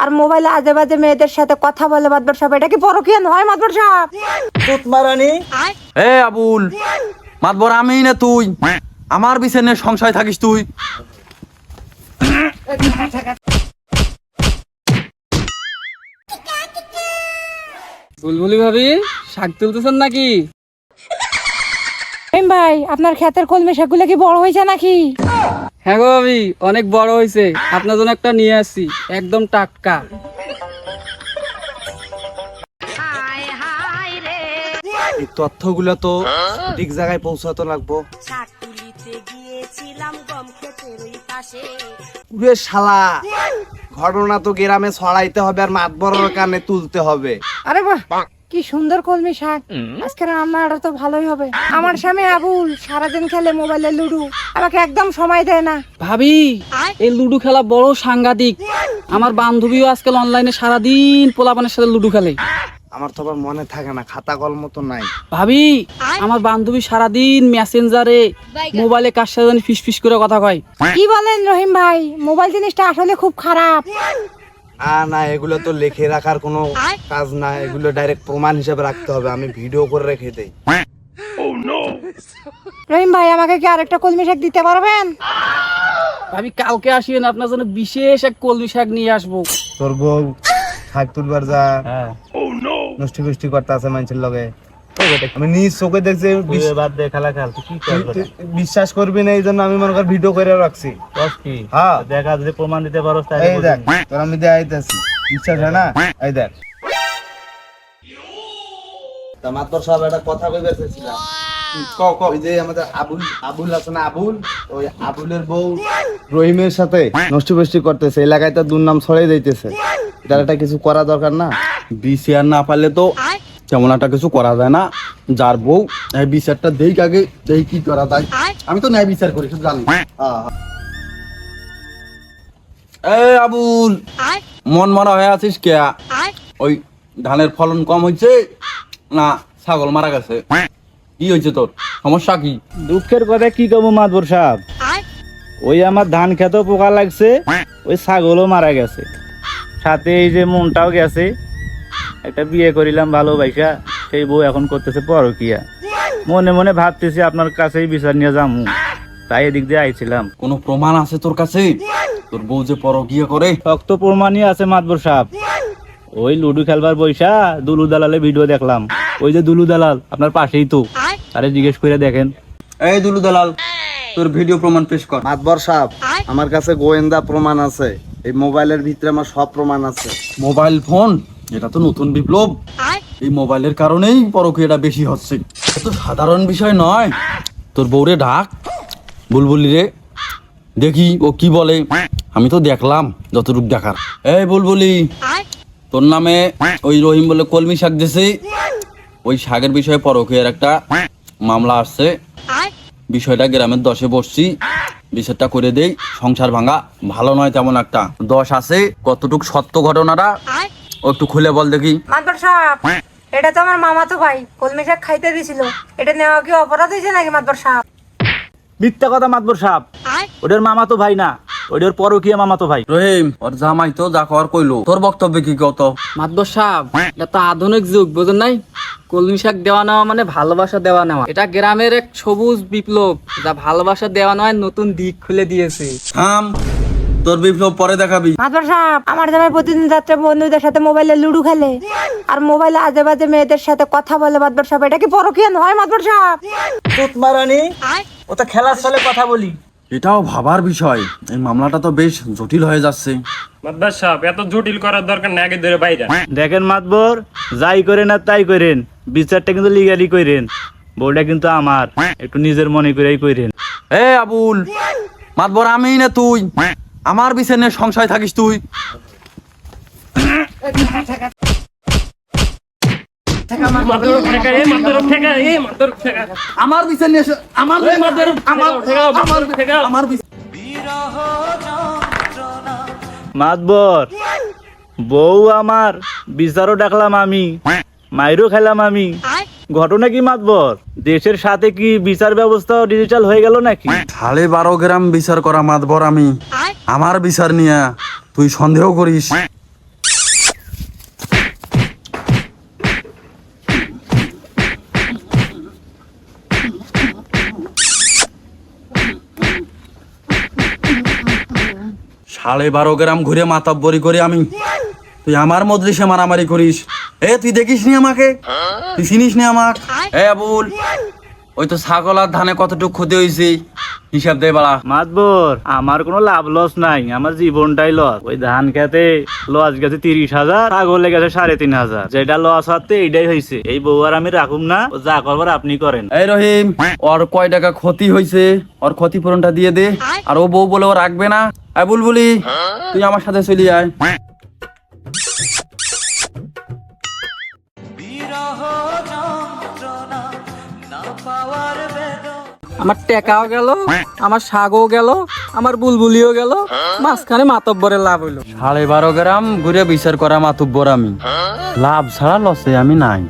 আর মোবাইলে আজে বাজে মেয়েদের সাথে কথা বলে মাতবর সাহেব এটা কি পরকিয়া নয় মাতবর সাহেব তুতমারানি এ আবুল মাতবর আমি না তুই। আমার বিছানে সংশয় থাকিস তুই। বুলবুলি ভাবি শাক তুলতেছেন নাকি? ভাই আপনার ক্ষেতের কলমি শাকগুলো কি বড় হয়েছে নাকি? হ্যাঁ গো ভাবি অনেক বড় হয়েছে। আপনার জন্য একটা নিয়ে আসছি একদম টাটকা। এই তথ্যগুলো তো ঠিক জায়গায় পৌঁছাতে লাগবো। উরে শালা ঘটনা তো গ্রামে ছড়াইতে হবে আর মাতবরের কানে তুলতে হবে। আরে বাহ কি সুন্দর কলমি শাক। আজকে রান্নাটা তো ভালোই হবে। আমার স্বামী আবুল সারাদিন খেলে মোবাইলে লুডু। আমাকে একদম সময় দেয় না। ভাবি এই লুডো খেলা বড় সাংঘাতিক। আমার বান্ধবীও আজকাল অনলাইনে সারাদিন পোলাপানের সাথে লুডো খেলে। আমার তো আবার মনে থাকে না খাতা কলম তো নাই। ভাবি আমার বান্ধবী সারাদিন মেসেঞ্জারে মোবাইলে কার সাথে জানি ফিস ফিস করে কথা কয়। কি বলেন রহিম ভাই? মোবাইল জিনিসটা আসলে খুব খারাপ। আর না এগুলো তো লিখে রাখার কোনো কাজ না এগুলো ডাইরেক্ট প্রমাণ হিসেবে রাখতে হবে আমি ভিডিও করে রেখে দেই। রহিম ভাই আমাকে কি আরেকটা কলমি শাক দিতে পারবেন? আমি কালকে আসিয়েন আপনার জন্য বিশেষ এক কলমি শাক নিয়ে আসব। তোর বউ শাক তুলবার যা। নষ্টি কুষ্টি করতে আছে মানুষের লগে। আমি নিজ চোখে দেখছি বাদ দে খেলা খেল কি বিশ্বাস করবি না এই জন্য আমি মনে কর ভিডিও করে রাখছি। হ্যাঁ। দেখা যদি প্রমাণ দিতে পারো এই দেখ তোর আমি দেখাইতেছি বিশ্বাস হয় না? এই দেখ। মাত্র সব একটা কথা কইবে চাইছিলাম ক ক ওই যে আমাদের আবুল আবুল আছে না আবুল? ওই আবুলের বউ। রহিমের সাথে নষ্টি করতেছে এলাকায় তো দুর্নাম ছড়াই যাইতেছে এটার একটা কিছু করা দরকার না? বিচার না পারলে তো তেমন একটা কিছু করা যায় না। যার বউ এই বিচারটা দেই আগে দেই কি করা যায়। আমি তো ন্যায় বিচার করি শুধু জানি। এ আবুল মন মরা হয়ে আছিস কে? ওই ধানের ফলন কম হয়েছে না ছাগল মারা গেছে। কি হয়েছে তোর? সমস্যা কি? দুঃখের কথা কি কব মাদবর সাহেব? ওই আমার ধান খেতেও পোকা লাগছে ওই ছাগলও মারা গেছে। সাথে এই যে মনটাও গেছে। একটা বিয়ে করিলাম ভালোবাসা সেই বউ এখন করতেছে পরকিয়া। মনে মনে ভাবতেছি আপনার কাছেই বিচার নিয়ে যামু। তাই এদিক দিয়ে আইছিলাম। কোনো প্রমাণ আছে তোর কাছে? তোর বউ যে পরকিয়া করে। শক্ত প্রমাণই আছে মাতবর সাহেব ওই লুডু খেলবার বৈশা দুলু দালালের ভিডিও দেখলাম। ওই যে দুলু দালাল আপনার পাশেই তো। আরে জিজ্ঞেস করে দেখেন। এই দুলু দালাল তোর ভিডিও প্রমাণ পেশ কর। মাতবর সাহেব আমার কাছে গোয়েন্দা প্রমাণ আছে। এই মোবাইলের ভিতরে আমার সব প্রমাণ আছে। Mobile phone? এটা তো নতুন বিপ্লব। এই মোবাইলের কারণেই পরকীয়াটা বেশি হচ্ছে। এত সাধারণ বিষয় নয়। তোর বউরে ডাক। বুলবুলি রে দেখি ও কি বলে। আমি তো দেখলাম যতটুক দেখার। এই বুলবুলি তোর নামে ওই রহিম বলে কলমি শাক দিছে। ওই শাকের বিষয়ে পরকীয়ার একটা মামলা আসছে। বিষয়টা গ্রামের দশে বসছি। বিচারটা করে দেই। সংসার ভাঙা ভালো নয় তেমন একটা। দশ আছে। কতটুক সত্য ঘটনাটা ও একটু খুলে বল দেখি। সাহেব এটা তো আমার মামাতো ভাই কলমি শাক খাইতে দিছিল। এটা নেওয়া কি অপরাধ হয়েছে নাকি মাতবর সাহেব? মিথ্যা কথা মাতবর সাহেব। ওদের মামা তো ভাই না। ওদের পরকিয়া মামা তো ভাই। রহিম ওর জামাই তো যা কর কইলো। তোর বক্তব্য কি কত মাতবর সাহেব এটা তো আধুনিক যুগ বুঝেন নাই? কলমি শাক দেওয়া নেওয়া মানে ভালোবাসা দেওয়া নেওয়া। এটা গ্রামের এক সবুজ বিপ্লব যা ভালোবাসা দেওয়া নেওয়ার নতুন দিক খুলে দিয়েছে। থাম। তোর বিপ্লব পরে দেখাবি। মাতবর সাহেব আমার জামাই প্রতিদিন রাত্রে বন্ধুদের সাথে মোবাইলে লুডু খেলে। আর মোবাইলে আজে বাজে মেয়েদের সাথে কথা বলে মাতবর সাহেব। এটা কি পরকিয়া নয় মাতবর সাহেব? তুতমারানি ও তো খেলার চলে কথা বলি। এটাও ভাবার বিষয়। এই মামলাটা তো বেশ জটিল হয়ে যাচ্ছে। মাদ্রাস সাহেব এত জটিল করার দরকার না আগে ধরে বাইরে। দেখেন মাতবর যাই করেন আর তাই করেন বিচারটা কিন্তু লিগালি করেন। বউটা কিন্তু আমার একটু নিজের মনে করেই করেন। এ আবুল মাতবর আমি না তুই। আমার বিছানে সংশয় থাকিস তুই। মাদর ঠেকা এ মাদর ঠেকা এ মাদর ঠেকা আমার বিছানে আমার আমার আমার আমার মাতবর বউ আমার বিচারও ডাকলাম আমি মাইরও খেলাম আমি। ঘটনা কি মাতবর? দেশের সাথে কি বিচার ব্যবস্থা ডিজিটাল হয়ে গেল নাকি? সাড়ে বারো গ্রাম বিচার করা মাতবর আমি। আমার বিচার নিয়া তুই সন্দেহ করিস। সাড়ে বারো গ্রাম ঘুরে মাতাব্বরি করি আমি। তুই আমার মজলিসে মারামারি করিস। এ, তুই দেখিস নি আমাকে? তুই চিনিস নি আমার এ বল ওই তো ছাগল আর ধানে কতটুকু ক্ষতি হয়েছে? হিসাব দে বাড়া। মাতবর আমার কোনো লাভ লস নাই আমার জীবনটাই লস। ওই ধান খেতে লস গেছে তিরিশ হাজার ছাগলে গেছে সাড়ে তিন হাজার। যেটা লস হচ্ছে এইটাই হয়েছে। এই বউ আর আমি রাখুম না ও যা করবার আপনি করেন। এই রহিম ওর কয় টাকা ক্ষতি হয়েছে ওর ক্ষতিপূরণটা দিয়ে দে। আর ও বউ বলে ও রাখবে না। আই বুলবুলি তুই আমার সাথে চলি আয়। আমার টেকাও গেল, আমার শাগও গেল, আমার বুলবুলিও গেল, মাঝখানে মাতব্বরের লাভ হইল। সাড়ে বারো গ্রাম ঘুরে বিচার করা মাতব্বর আমি। লাভ ছাড়া লসে আমি নাই।